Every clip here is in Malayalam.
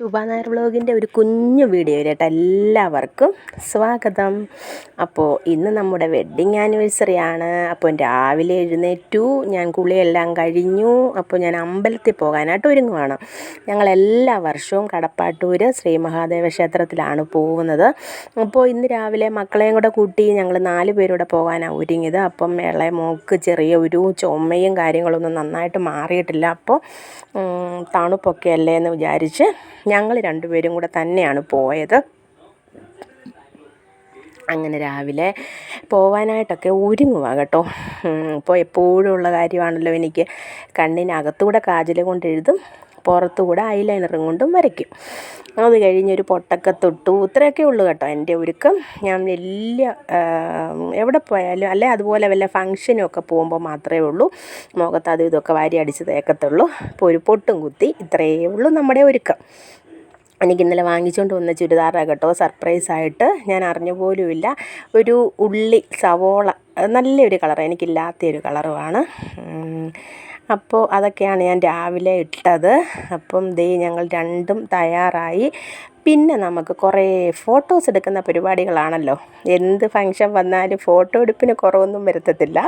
ശുഭാനായർ വ്ളോഗിന്റെ ഒരു കുഞ്ഞു വീഡിയോയിലേട്ട് എല്ലാവർക്കും സ്വാഗതം. അപ്പോൾ ഇന്ന് നമ്മുടെ വെഡ്ഡിങ് ആനിവേഴ്സറി ആണ്. അപ്പോൾ രാവിലെ എഴുന്നേറ്റു. ഞാൻ കുളിയെല്ലാം കഴിഞ്ഞു. അപ്പോൾ ഞാൻ അമ്പലത്തിൽ പോകാനായിട്ട് ഒരുങ്ങുവാണ്. ഞങ്ങൾ എല്ലാ വർഷവും കടപ്പാട്ടൂർ ശ്രീ മഹാദേവ ക്ഷേത്രത്തിലാണ് പോകുന്നത്. അപ്പോൾ ഇന്ന് രാവിലെ മക്കളെയും കൂടെ കൂട്ടി ഞങ്ങൾ നാല് പേരൂടെ പോകാനാണ് ഒരുങ്ങിയത്. അപ്പം ഇളയ മോക്ക് ചെറിയ ഒരു ചുമയും കാര്യങ്ങളൊന്നും നന്നായിട്ട് മാറിയിട്ടില്ല. അപ്പോൾ തണുപ്പൊക്കെ അല്ലേ എന്ന് വിചാരിച്ച് ഞങ്ങൾ രണ്ടുപേരും കൂടെ തന്നെയാണ് പോയത്. അങ്ങനെ രാവിലെ പോവാനായിട്ടൊക്കെ ഒരുങ്ങുക കേട്ടോ. ഇപ്പോൾ എപ്പോഴും ഉള്ള കാര്യമാണല്ലോ എനിക്ക്. കണ്ണിനകത്തൂടെ കാജൽ കൊണ്ട് എഴുതും പുറത്തുകൂടെ ഐലൈനറും കൊണ്ടും വരയ്ക്കും. അത് കഴിഞ്ഞൊരു പൊട്ടൊക്കെ തൊട്ടു. ഇത്രയൊക്കെ ഉള്ളു കേട്ടോ എന്റെ ഒരുക്കം. ഞാൻ വലിയ എവിടെ പോയാലും അല്ലെ അതുപോലെ വല്ല ഫങ്ഷനും ഒക്കെ പോകുമ്പോൾ മാത്രമേ ഉള്ളൂ. മുഖത്ത് അതും ഇതൊക്കെ വാരി അടിച്ച് തേക്കത്തുള്ളൂ. ഇപ്പോൾ ഒരു പൊട്ടും കുത്തി. ഇത്രയേ ഉള്ളൂ നമ്മുടെ ഒരുക്കം. എനിക്ക് ഇന്നലെ വാങ്ങിച്ചുകൊണ്ട് വന്ന ചുരിദാറാണ് കേട്ടോ. സർപ്രൈസായിട്ട് ഞാൻ അറിഞ്ഞ പോലുമില്ല. ഒരു ഉള്ളി സവോള നല്ലൊരു കളർ എനിക്കില്ലാത്തൊരു കളറുമാണ് അപ്പോൾ അതൊക്കെയാണ് ഞാൻ രാവിലെ ഇട്ടത്. അപ്പം ദേ ഞങ്ങൾ രണ്ടും തയ്യാറായി. പിന്നെ നമുക്ക് കുറേ ഫോട്ടോസ് എടുക്കുന്ന പരിപാടികളാണല്ലോ. എന്ത് ഫങ്ഷൻ വന്നാലും ഫോട്ടോ എടുപ്പിന് കുറവൊന്നും വരുത്തത്തില്ല.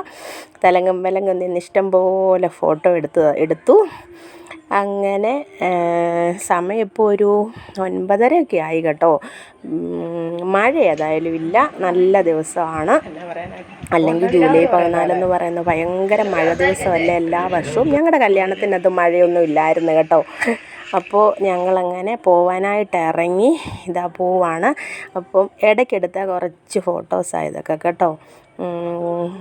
തലങ്ങും വിലങ്ങും നിന്ന് ഇഷ്ടം പോലെ ഫോട്ടോ എടുത്ത് എടുത്തു. അങ്ങനെ സമയം ഇപ്പോൾ ഒരു ഒൻപതരയൊക്കെ ആയി കേട്ടോ. മഴ ഏതായാലും ഇല്ല. നല്ല ദിവസമാണ്. അല്ലെങ്കിൽ ജൂലൈ പതിനാലെന്ന് പറയുന്ന ഭയങ്കര മഴ ദിവസമല്ല എല്ലാ വർഷവും? ഞങ്ങളുടെ കല്യാണത്തിനത് മഴയൊന്നും ഇല്ലായിരുന്നു കേട്ടോ. അപ്പോൾ ഞങ്ങളങ്ങനെ പോവാനായിട്ട് ഇറങ്ങി ഇതാ പോവാണ്. അപ്പം ഇടയ്ക്കെടുത്ത കുറച്ച് ഫോട്ടോസാണ് ഇതൊക്കെ കേട്ടോ.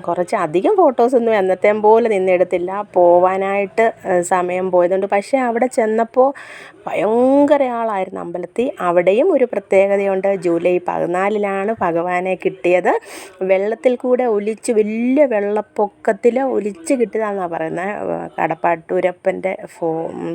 കുറച്ച് അധികം ഫോട്ടോസൊന്നും എന്നത്തേം പോലെ നിന്നെടുത്തില്ല. പോവാനായിട്ട് സമയം പോയതുകൊണ്ട്. പക്ഷേ അവിടെ ചെന്നപ്പോൾ ഭയങ്കര ആളായിരുന്നു അമ്പലത്തിൽ. അവിടെയും ഒരു പ്രത്യേകതയുണ്ട്. ജൂലൈ പതിനാലിലാണ് ഭഗവാനെ കിട്ടിയത്. വെള്ളത്തിൽ കൂടെ ഒലിച്ച് വലിയ വെള്ളപ്പൊക്കത്തിൽ ഒലിച്ച് കിട്ടിയതാണെന്നാണ് പറയുന്നത് കടപ്പാട്ടൂരപ്പന്റെ ഫോ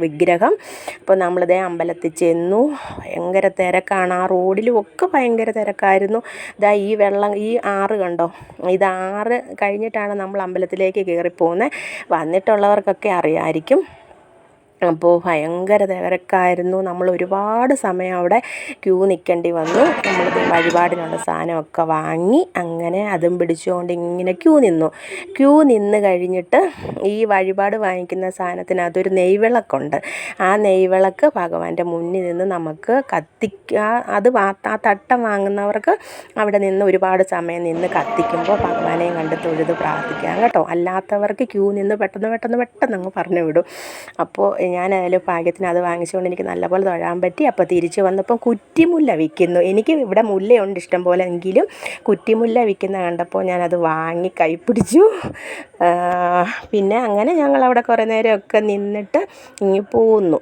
വിഗ്രഹം. അപ്പോൾ നമ്മളിതേ അമ്പലത്തിൽ ചെന്നു. ഭയങ്കര തിരക്കാണ്. ആ റോഡിലും ഒക്കെ ഭയങ്കര തിരക്കായിരുന്നു. ഇതാ ഈ വെള്ളം ഈ ആറ് കണ്ടോ? ഇത് ആറ് കഴിഞ്ഞിട്ടാണ് നമ്മൾ അമ്പലത്തിലേക്ക് കയറി പോകുന്നത് വന്നിട്ടുള്ളവർക്കൊക്കെ അറിയാമായിരിക്കും അപ്പോൾ ഭയങ്കര തിരക്കായിരുന്നു. നമ്മൾ ഒരുപാട് സമയം അവിടെ ക്യൂ നിൽക്കേണ്ടി വന്നു. നമ്മൾ വഴിപാടിനുള്ള സാധനമൊക്കെ വാങ്ങി അങ്ങനെ അതും പിടിച്ചുകൊണ്ട് ഇങ്ങനെ ക്യൂ നിന്നു. ക്യൂ നിന്ന് കഴിഞ്ഞിട്ട് ഈ വഴിപാട് വാങ്ങിക്കുന്ന സാധനത്തിന് അതൊരു നെയ്വിളക്കുണ്ട്. ആ നെയ്വിളക്ക് ഭഗവാന്റെ മുന്നിൽ നിന്ന് നമുക്ക് കത്തിക്കുക അത് ആ തട്ടം വാങ്ങുന്നവർക്ക് അവിടെ നിന്ന് ഒരുപാട് സമയം നിന്ന് കത്തിക്കുമ്പോൾ ഭഗവാനെയും കണ്ട് തൊഴുത് പ്രാർത്ഥിക്കാം കേട്ടോ. അല്ലാത്തവർക്ക് ക്യൂ നിന്ന് പെട്ടെന്ന് പെട്ടെന്ന് പെട്ടെന്ന് അങ്ങ് പറഞ്ഞു വിടും. അപ്പോൾ ഞാനായാലും ഭാഗ്യത്തിന് അത് വാങ്ങിച്ചുകൊണ്ട് എനിക്ക് നല്ലപോലെ തൊഴാൻ പറ്റി. അപ്പോൾ തിരിച്ച് വന്നപ്പം കുറ്റിമുല്ല വിൽക്കുന്നു. എനിക്ക് ഇവിടെ മുല്ലയുണ്ട് ഇഷ്ടം പോലെ എങ്കിലും കുറ്റിമുല്ല വിൽക്കുന്ന കണ്ടപ്പോൾ ഞാനത് വാങ്ങി കൈപ്പിടിച്ചു പിന്നെ അങ്ങനെ ഞങ്ങളവിടെ കുറേ നേരമൊക്കെ നിന്നിട്ട് ഇങ്ങി പോന്നു.